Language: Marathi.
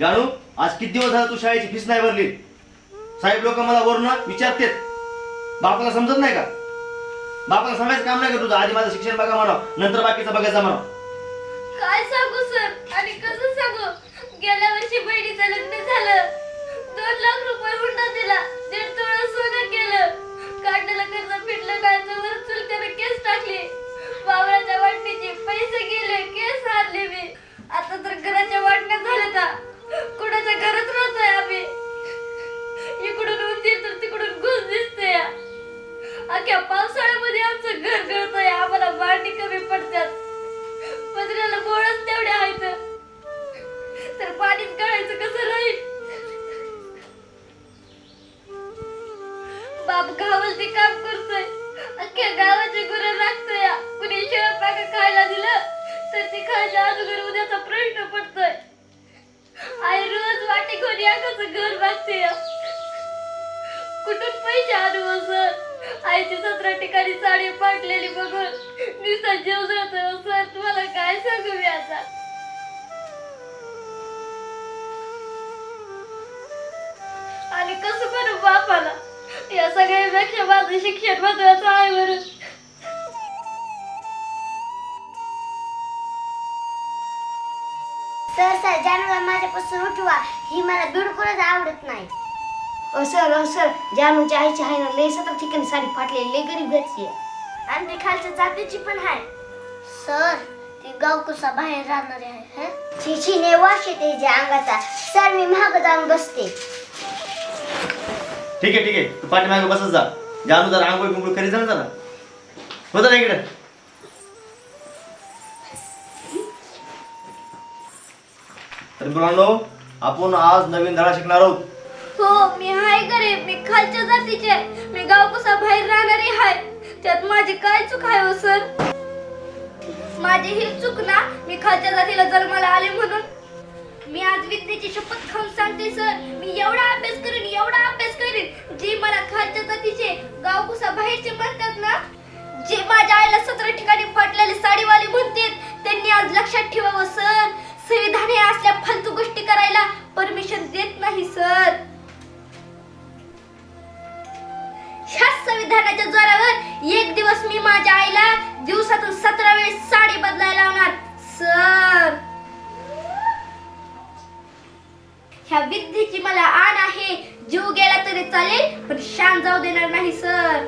जाणू आज किती दिवस झाला तू शाळेची फीस नाही भरली? साहेब लोक मला वरून विचारतेत. बापाला समजत नाही का? बापाला सांगायचं काम नाही का तुझं? आधी माझं शिक्षण बघा म्हणा नंतर बाकीचं बघायचं म्हणा. काय सांगू सर? आणि कसं सांगू? गेल्या वर्षी बहिणीचं लग्न झालं. दोन लाख रुपये हुंडा दिला. दीड तोळा सोनं केलं. काढलेलं कर्ज फिटलं काय तर वर केस टाकले. वावराच्या वाटणीचे पैसे गेले केस हारले. अख्ख्या पावसाळ्यामध्ये आमचं घर गळतंय आम्हाला भांडी कमी पडतात. पत्र्याला बोळच तेवढे आहेत. तर पाणीच काढायचं कसं राहील? बाप गावाल ते काम करतोय. अख्ख्या गावाचे गुरं राखतोय. कुणी शेळ खायला दिलं तर ते खायच्या अगोदर उद्याचा प्रश्न पडतोय. आई रोज वाटी घेऊन एकाच घर बघते आईची सतरा ठिकाणी साडी फाटलेली बघून नुसता जीव जातो हो सर. तुम्हाला काय सांगू मी आता? आणि कसं करू बापाला? या सगळ्यापेक्षा माझं शिक्षण महत्वाचं आहे म्हणून. सर सर जानवर माझ्यापासून उठवा. ही मला बिलकुलच आवडत नाही. अ सर अ सर जानूच्या आईची आहे ना लय सतरा ठिकाणी साडी फाटलेली लय गरीब घरची आहे. आणि ती खालच्या जातीची पण आहे सर ती गावकुसा बाहेर राहणारी आहे हं? छिछीने वास येते हिच्या अंगाचा. सर मी महाग जाऊन बसते. ठीक आहे ठीक आहे. तू पाठीमागे बसत जा. जानू जरा आंघोळ बिंघोळ करीत जा ना जरा. होतं ना इकडे. तर आपण आज नवीन धडा शिकणार आहोत. हो मी हाय गरीब मी खालच्या जातीचे आहे. मी गावकुसा बाहेर राहणारी हाय. त्यात माझी काय चूक आहे हो सर? माझी ही चूक ना मी खालच्या जातीला जन्माला आले म्हणून. मी आज विद्येची शपथ खाऊन सांगते सर. मी एवढा अभ्यास करीन एवढा अभ्यास करीन. जे मला खालच्या जातीचे गावकुसा बाहेरचे म्हणतात ना जे माझ्या आईला सतरा ठिकाणी फाटलेले साडीवाले म्हणतात त्यांनी आज लक्षात ठेवावं सर. संविधान हे असल्या फालतू गोष्टी करायला परमिशन देत नाही सर. ह्याच जोरावर एक दिवस मी माझ्या आईला दिवसातून सतरा वेळेस साडी बदलायला लावणार. सर! ह्या विद्येची मला आण आहे. जीव गेला तरी चालेल पण शान जाऊ देणार नाही सर.